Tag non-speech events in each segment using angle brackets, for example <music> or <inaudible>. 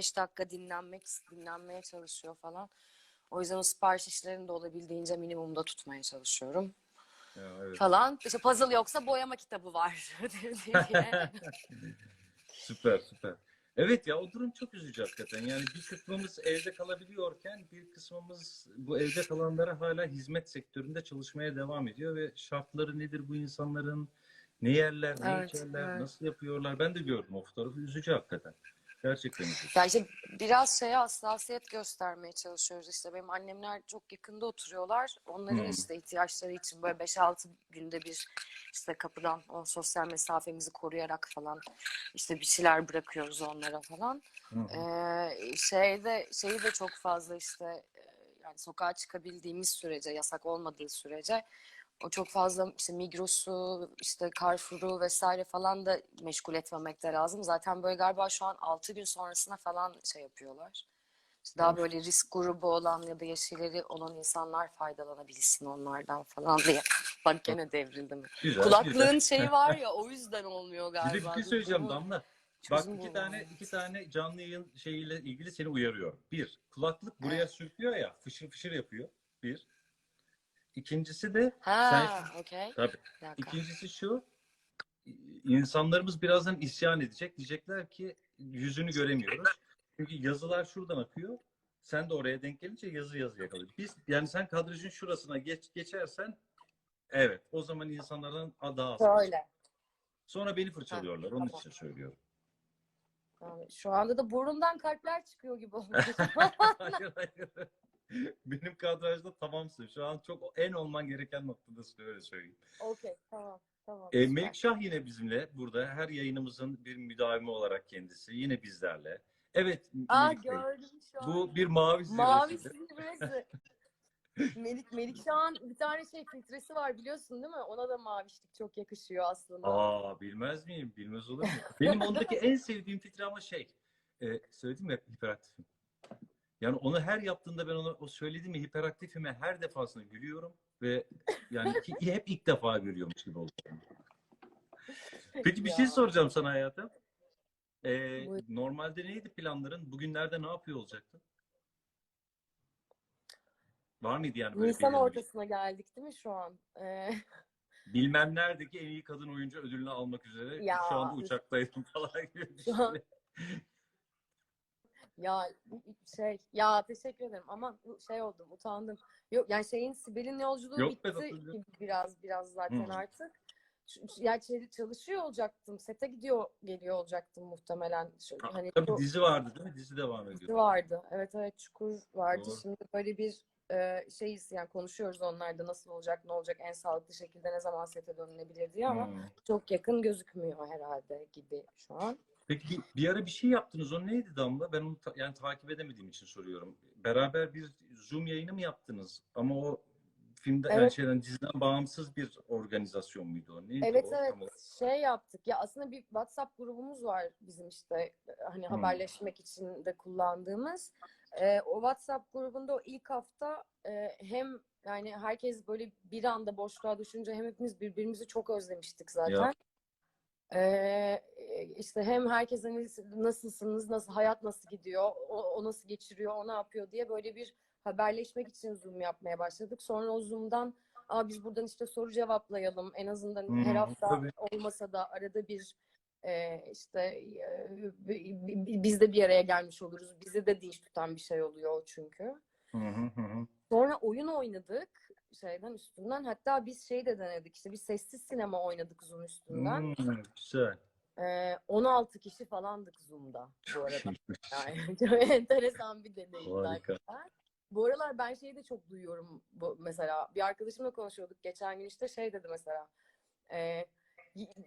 5 dakika dinlenmek dinlenmeye çalışıyor falan. O yüzden o sipariş işlerini de olabildiğince minimumda tutmaya çalışıyorum Ya, evet. falan. İşte puzzle yoksa boyama kitabı var. <laughs> <laughs> Süper süper. Evet ya o durum çok üzücü hakikaten. Yani bir kısmımız evde kalabiliyorken bir kısmımız bu evde kalanlara hala hizmet sektöründe çalışmaya devam ediyor ve şartları nedir bu insanların? Ne yerler, ne Evet, içerler, evet. nasıl yapıyorlar? Ben de gördüm o fotoğrafı. Üzücü hakikaten. Gerçekten üzücü. Ya işte biraz şeye hassasiyet göstermeye çalışıyoruz işte. Benim annemler çok yakında oturuyorlar. Onların Hmm. işte ihtiyaçları için böyle 5-6 günde bir işte kapıdan o sosyal mesafemizi koruyarak falan işte bir şeyler bırakıyoruz onlara falan. Hı. Ee, şeyde şeyi de çok fazla işte yani sokağa çıkabildiğimiz sürece yasak olmadığı sürece o çok fazla işte Migros'u işte Carrefour'u vesaire falan da meşgul etmemek de lazım. Zaten böyle galiba şu an 6 gün sonrasına falan şey yapıyorlar. İşte daha böyle risk grubu olan ya da yaşları olan insanlar faydalanabilsin onlardan falan diye. <laughs> Bak gene devrildi mi? Güzel, Kulaklığın güzel. şeyi var ya o yüzden olmuyor Bir bir galiba. şey Dur, söyleyeceğim Damla. Bak çözüm iki bulmam tane lazım. iki tane canlı yayın şeyiyle ilgili seni uyarıyor. Bir, kulaklık buraya Evet. sürtüyor ya, fışır fışır yapıyor. Bir. İkincisi de sen Ha, okey. tabii. Bir dakika. İkincisi şu. insanlarımız birazdan isyan edecek. Diyecekler ki yüzünü göremiyoruz. Çünkü yazılar şuradan akıyor. Sen de oraya denk gelince yazı yazı yakalıyor. Biz yani sen kadrajın şurasına geç geçersen evet o zaman insanlardan daha az. Böyle. Sonra beni fırçalıyorlar. Onun tamam. için söylüyorum. Yani şu anda da burundan kalpler çıkıyor gibi oldu. <laughs> hayır hayır. <laughs> Benim kadrajda tamamsın. Şu an çok en olman gereken noktadasın öyle söyleyeyim. Okey tamam. Tamam. E, süper. Melikşah yine bizimle burada. Her yayınımızın bir müdavimi olarak kendisi. Yine bizlerle. Evet Aa Melik Bey. gördüm şu an. Bu bir mavi Mavi zirvesidir. silvresi. <laughs> Melik Melik an bir tane şey filtresi var biliyorsun değil mi? Ona da mavişlik çok yakışıyor aslında. Aa bilmez miyim? Bilmez olur mu? Benim <laughs> ondaki en sevdiğim filtre ama şey. E, söyledim mi hiperaktifim. Yani onu her yaptığında ben ona o söylediğim mi hiperaktifime her defasında gülüyorum ve yani ki, hep ilk defa görüyormuş gibi oluyorum. Peki bir şey soracağım sana hayatım. Ee, Buyur. normalde neydi planların? Bugünlerde ne yapıyor olacaktın? Var mıydı yani böyle Nisan belirli bir- ortasına geldik değil mi şu an? Ee, <laughs> Bilmem neredeki en iyi kadın oyuncu ödülünü almak üzere Ya. şu anda uçaktaydım <laughs> falan gibi an-. Ya şey ya teşekkür ederim ama şey oldum utandım. Yok yani şeyin Sibel'in yolculuğu Yok bitti gibi biraz biraz zaten Hı. artık. Şey- çalışıyor olacaktım. Sete gidiyor geliyor olacaktım muhtemelen. Şu, hani Tabii bu- dizi vardı değil mi? Dizi devam Dizi ediyor. vardı. Evet evet Çukur vardı. Doğru. Şimdi böyle bir e, şeyiz yani konuşuyoruz onlarda nasıl olacak ne olacak en sağlıklı şekilde ne zaman sete dönülebilir diye ama Hmm. çok yakın gözükmüyor herhalde gibi şu an. Peki bir, ara bir şey yaptınız. O neydi Damla? Ben onu ta- yani takip edemediğim için soruyorum. Beraber bir Zoom yayını mı yaptınız? Ama o filmde yani Evet. şeyden diziden bağımsız bir organizasyon muydu o? Neydi Evet o? evet Tam olarak? şey yaptık ya aslında bir WhatsApp grubumuz var bizim işte hani Hmm. haberleşmek için de kullandığımız. E, o WhatsApp grubunda o ilk hafta e, hem yani herkes böyle bir anda boşluğa düşünce hem hepimiz birbirimizi çok özlemiştik zaten. Ya. Ee, işte hem herkes hani nasılsınız, nasıl hayat nasıl gidiyor, o, o nasıl geçiriyor, o ne yapıyor diye böyle bir haberleşmek için Zoom yapmaya başladık. Sonra o Zoom'dan Aa, biz buradan işte soru cevaplayalım. En azından Hı, her hafta tabii. olmasa da arada bir e, işte e, bi- bi- biz de bir araya gelmiş oluruz. Bizi de dinç tutan bir şey oluyor çünkü. Hı hı hı hı. Sonra oyun oynadık şeyden üstünden. Hatta biz şey de denedik işte bir sessiz sinema oynadık Zoom üstünden. Hmm, güzel. Ee, 16 kişi falandık Zoom'da bu arada. <laughs> Yani <laughs> çok enteresan bir deneyim. Bu aralar ben şeyi de çok duyuyorum. Bu, mesela bir arkadaşımla konuşuyorduk geçen gün işte şey dedi mesela. e,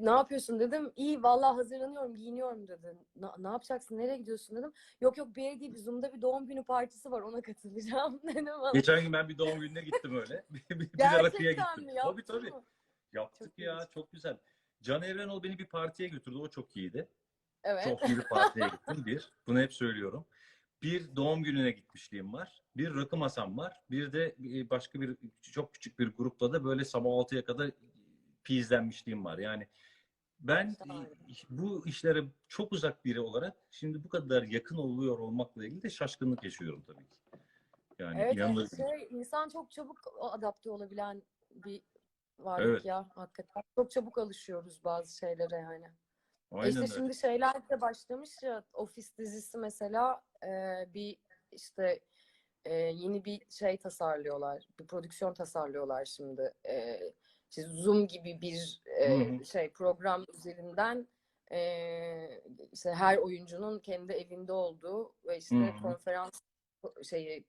ne yapıyorsun dedim. İyi vallahi hazırlanıyorum, giyiniyorum dedi. "Na- ne yapacaksın, nereye gidiyorsun dedim. Yok yok bir yere değil, bir Zoom'da bir doğum günü partisi var ona katılacağım <laughs> dedim. Bana. Geçen gün ben bir doğum gününe gittim öyle. bir, bir rakıya Gerçekten gittim. mi? Tabii Yaptın tabii. mı? Yaptık Çok ya ilginç. çok güzel. Can Evrenol beni bir partiye götürdü. O çok iyiydi. Evet. Çok iyi bir partiye gittim bir. Bunu hep söylüyorum. Bir doğum gününe gitmişliğim var. Bir rakı masam var. Bir de e, başka bir çok küçük bir grupla da böyle sabah 6'ya kadar pizlenmişliğim var. Yani Ben e, bu işlere çok uzak biri olarak şimdi bu kadar yakın oluyor olmakla ilgili de şaşkınlık yaşıyorum tabii ki. Yani Evet, evet gibi. şey, insan çok çabuk adapte olabilen bir varlık Evet. ya hakikaten. Çok çabuk alışıyoruz bazı şeylere yani. Aynen işte öyle. şimdi şeyler de başlamış ya Office dizisi mesela e, bir işte e, yeni bir şey tasarlıyorlar. Bir prodüksiyon tasarlıyorlar şimdi. E, işte Zoom gibi bir e, Hı hı. şey program üzerinden e, işte her oyuncunun kendi evinde olduğu ve işte Hı hı. konferans şeyi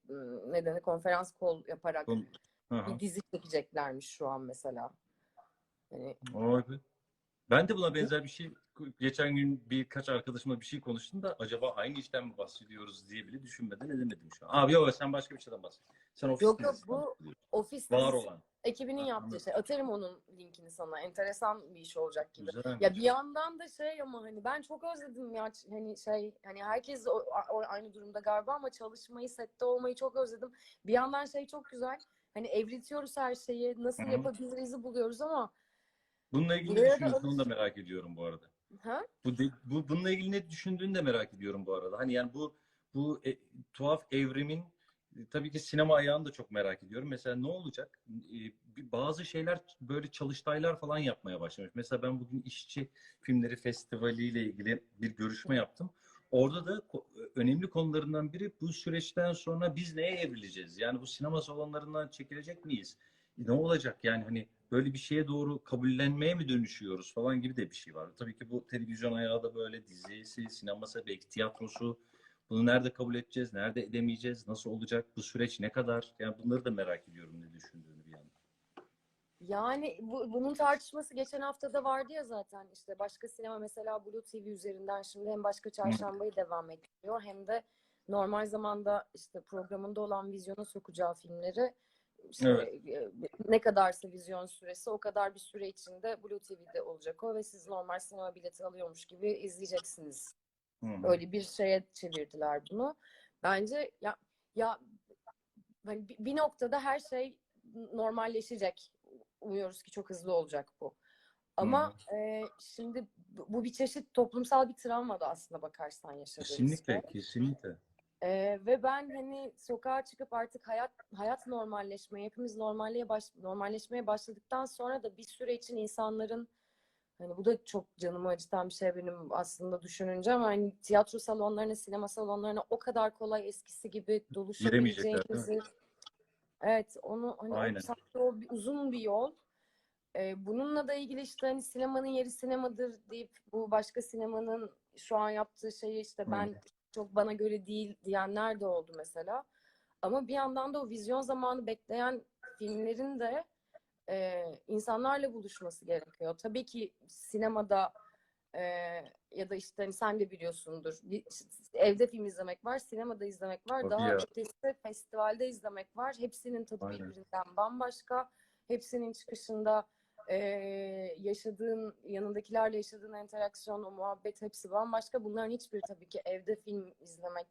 ne denir konferans call yaparak Kon- Hı. bir dizi çekeceklermiş şu an mesela. Yani. Ben de buna benzer bir şey geçen gün birkaç arkadaşımla bir şey konuştum da acaba aynı işten mi bahsediyoruz diye bile düşünmeden edemedim şu an. Abi yok sen başka bir şeyden bahset. Sen ofis Yok, yok, bu- ofis var olan. ekibinin Ha, yaptığı anladım. şey. Atarım onun linkini sana. Enteresan bir iş olacak gibi. Güzel. Ya bir yandan da şey ama hani ben çok özledim ya hani şey hani herkes o, o aynı durumda galiba ama çalışmayı sette olmayı çok özledim. Bir yandan şey çok güzel. Hani evritiyoruz her şeyi. Nasıl Hı hı. yapabiliriz buluyoruz ama Bununla ilgili ne düşünüyorsun onu da merak ediyorum bu arada. ha? Bu, de- bu bununla ilgili ne düşündüğünü de merak ediyorum bu arada. Hani yani bu bu e, tuhaf evrimin e, tabii ki sinema ayağını da çok merak ediyorum. Mesela ne olacak? E, bazı şeyler böyle çalıştaylar falan yapmaya başlamış. Mesela ben bugün İşçi Filmleri Festivali ile ilgili bir görüşme yaptım. Orada da önemli konularından biri bu süreçten sonra biz neye evrileceğiz? Yani bu sinema salonlarından çekilecek miyiz? Ne olacak? Yani hani böyle bir şeye doğru kabullenmeye mi dönüşüyoruz falan gibi de bir şey var. Tabii ki bu televizyon ayağı da böyle dizisi, sineması, belki tiyatrosu. Bunu nerede kabul edeceğiz, nerede edemeyeceğiz, nasıl olacak, bu süreç ne kadar? Yani bunları da merak ediyorum ne düşündüğünü. Yani bu, bunun tartışması geçen hafta da vardı ya zaten işte başka sinema mesela Blue TV üzerinden şimdi hem başka çarşambayı devam ettiriyor hem de normal zamanda işte programında olan vizyona sokacağı filmleri işte e, ne kadarsa vizyon süresi o kadar bir süre içinde Blue TV'de olacak o ve siz normal sinema bileti alıyormuş gibi izleyeceksiniz. Hı hı. Öyle bir şeye çevirdiler bunu. Bence ya ya hani bir noktada her şey normalleşecek. Umuyoruz ki çok hızlı olacak bu. Ama e, şimdi bu bir çeşit toplumsal bir travma da aslında bakarsan yaşadığımız Kesinlikle, şey. kesinlikle. E, ve ben hani sokağa çıkıp artık hayat hayat normalleşmeye, hepimiz normalliğe baş, normalleşmeye başladıktan sonra da bir süre için insanların hani bu da çok canımı acıtan bir şey benim aslında düşününce ama hani tiyatro salonlarına, sinema salonlarına o kadar kolay eskisi gibi doluşabileceğimizi Evet, onu hani o, Aynen. o bir, uzun bir yol. Ee, bununla da ilgili işte hani sinemanın yeri sinemadır deyip bu başka sinemanın şu an yaptığı şeyi işte ben çok bana göre değil diyenler de oldu mesela. Ama bir yandan da o vizyon zamanı bekleyen filmlerin de e, insanlarla buluşması gerekiyor. Tabii ki sinemada e, ya da işte hani sen de biliyorsundur bir, evde film izlemek var, sinemada izlemek var, Tabii daha ya. ötesi festivalde izlemek var. Hepsinin tadı Aynen. birbirinden bambaşka. Hepsinin çıkışında e, yaşadığın, yanındakilerle yaşadığın interaksiyon, o muhabbet hepsi bambaşka. Bunların hiçbiri tabii ki evde film izlemek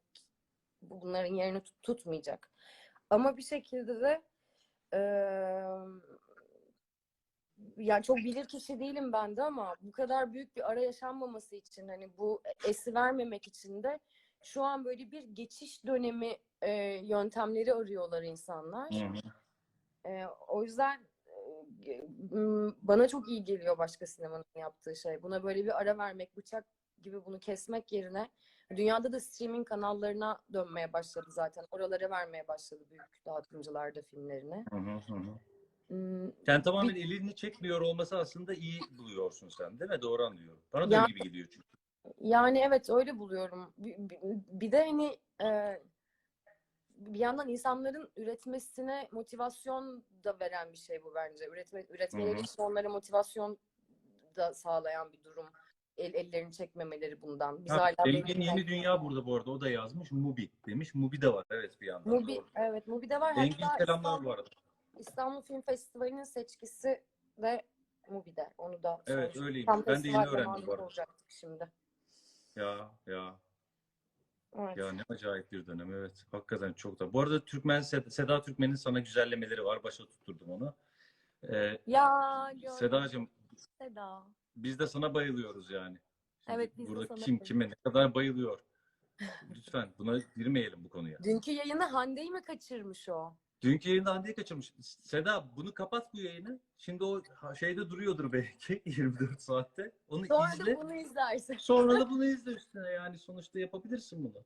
bunların yerini tut- tutmayacak. Ama bir şekilde de e, yani çok bilir kişi değilim ben de ama bu kadar büyük bir ara yaşanmaması için hani bu esi vermemek için de şu an böyle bir geçiş dönemi e, yöntemleri arıyorlar insanlar. Hı. E, o yüzden e, bana çok iyi geliyor başka sinemanın yaptığı şey. Buna böyle bir ara vermek, bıçak gibi bunu kesmek yerine dünyada da streaming kanallarına dönmeye başladı zaten. Oralara vermeye başladı büyük dağıtımcılar da filmlerini. Hı hı, hı Sen tamamen elini çekmiyor olması aslında iyi buluyorsun sen değil mi? Doğru anlıyorum. Bana da Ya- öyle gibi gidiyor çünkü. Yani evet öyle buluyorum. Bir, bir- bir de hani e, bir yandan insanların üretmesine motivasyon da veren bir şey bu bence. Üretme, üretmeleri için onlara motivasyon da sağlayan bir durum. El, ellerini çekmemeleri bundan. Biz Ha, böyle- Yeni Dünya burada bu arada. O da yazmış. Mubi demiş. Mubi de var. Evet bir yandan. Mubi, Doğru. evet Mubi'de var. Engin selamlar bu arada. İstanbul Film Festivali'nin seçkisi de Mubi'de. Onu da Evet öyleymiş. Tam Ben de yeni öğrendim bu arada. olacaktık şimdi. Ya ya. Evet. Ya ne acayip bir dönem evet. Hakikaten çok da. Bu arada Türkmen Seda, Seda Türkmen'in sana güzellemeleri var. Başa tutturdum onu. Ee, Ya gördüm. Sedacığım Seda. biz de sana bayılıyoruz yani. Şimdi Evet, biz de burada sana kim kime ne kadar bayılıyor. Lütfen buna girmeyelim bu konuya. Dünkü yayını Hande'yi mi kaçırmış o? Dünkü yayında Hande'yi kaçırmış. Seda bunu kapat bu yayını. Şimdi o şeyde duruyordur belki <laughs> 24 saatte. Onu Sonra izle. da bunu izlersin. Sonra da bunu izle üstüne yani sonuçta yapabilirsin bunu.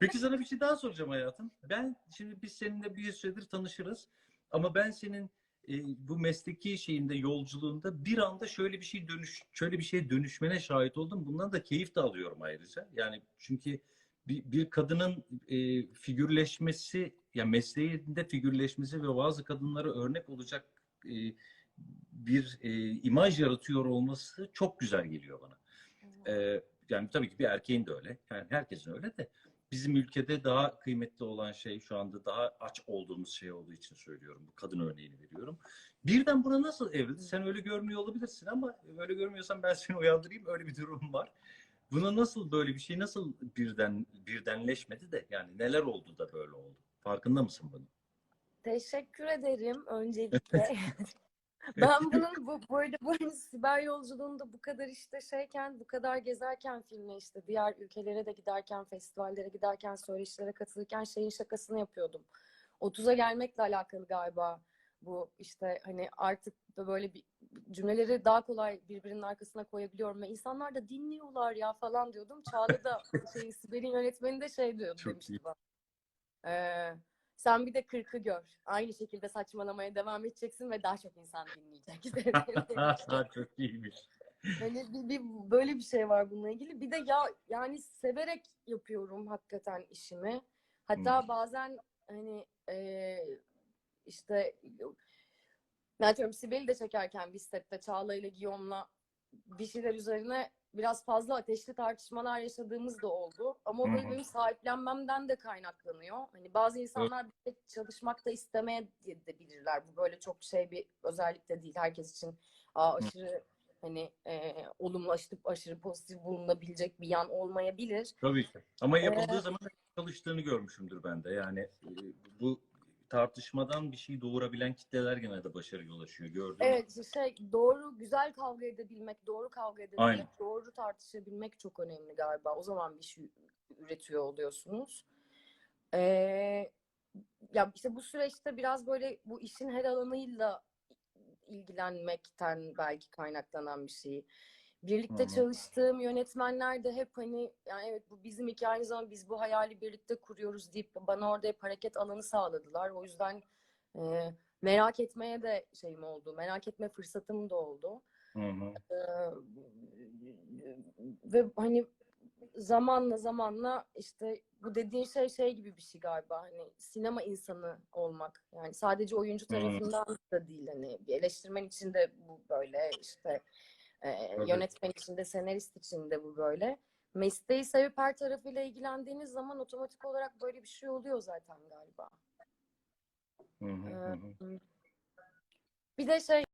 Peki sana bir şey daha soracağım hayatım. Ben şimdi biz seninle bir süredir tanışırız ama ben senin e, bu mesleki şeyinde yolculuğunda bir anda şöyle bir şey dönüş şöyle bir şeye dönüşmene şahit oldum. Bundan da keyif de alıyorum ayrıca. Yani çünkü bir, bir kadının e, figürleşmesi yani mesleğinde figürleşmesi ve bazı kadınlara örnek olacak e, bir e, imaj yaratıyor olması çok güzel geliyor bana. Ee, yani tabii ki bir erkeğin de öyle. Yani herkesin öyle de bizim ülkede daha kıymetli olan şey şu anda daha aç olduğumuz şey olduğu için söylüyorum. Bu kadın örneğini veriyorum. Birden buna nasıl evrildi? Sen öyle görmüyor olabilirsin ama öyle görmüyorsan ben seni uyandırayım. Öyle bir durum var. Buna nasıl böyle bir şey nasıl birden birdenleşmedi de yani neler oldu da böyle oldu? Farkında mısın bunun? Teşekkür ederim öncelikle. <laughs> ben bunun bu, arada bu hani siber yolculuğunda bu kadar işte şeyken, bu kadar gezerken filmle işte diğer ülkelere de giderken, festivallere giderken, söyleşilere katılırken şeyin şakasını yapıyordum. 30'a gelmekle alakalı galiba bu işte hani artık böyle bir cümleleri daha kolay birbirinin arkasına koyabiliyorum ve insanlar da dinliyorlar ya falan diyordum. Çağla da <laughs> şey, Sibel'in yönetmeni de şey diyordu Çok demişti iyi. bana. Ee, sen bir de kırkı gör. Aynı şekilde saçmalamaya devam edeceksin ve daha çok insan dinleyecek. <laughs> <laughs> Çok iyiymiş. hani bir, bir- böyle bir şey var bununla ilgili. Bir de ya yani severek yapıyorum hakikaten işimi. Hatta Hmm. bazen hani e, işte ne diyorum Sibel'i de çekerken bir sette Çağla ile Guillaume'la bir şeyler üzerine biraz fazla ateşli tartışmalar yaşadığımız da oldu. Ama o benim sahiplenmemden de kaynaklanıyor. Hani bazı insanlar birlikte çalışmak da istemeyebilirler. Bu böyle çok şey bir özellik de değil. Herkes için aa, aşırı hani e, olumlu aşırı, aşırı pozitif bulunabilecek bir yan olmayabilir. Tabii ki. Ama yapıldığı Ee, zaman çalıştığını görmüşümdür ben de. Yani e, bu tartışmadan bir şey doğurabilen kitleler genelde başarıya ulaşıyor. Gördüm. Evet şey doğru güzel kavga edebilmek, doğru kavga edebilmek, Aynen. doğru tartışabilmek çok önemli galiba. O zaman bir şey üretiyor oluyorsunuz. Ee, ya işte bu süreçte biraz böyle bu işin her alanıyla ilgilenmekten belki kaynaklanan bir şey. Birlikte Hı hı. çalıştığım yönetmenler de hep hani yani evet bu bizim hikayemiz ama biz bu hayali birlikte kuruyoruz deyip bana orada hep hareket alanı sağladılar. O yüzden e, merak etmeye de şeyim oldu. Merak etme fırsatım da oldu. Hı hı. Ee, ve hani zamanla zamanla işte bu dediğin şey şey gibi bir şey galiba hani sinema insanı olmak yani sadece oyuncu Hmm. tarafından da değil hani bir eleştirmen için de bu böyle işte e, yönetmen için de senarist için de bu böyle mesleği sevip her tarafıyla ilgilendiğiniz zaman otomatik olarak böyle bir şey oluyor zaten galiba. Hı hı hı. bir de şey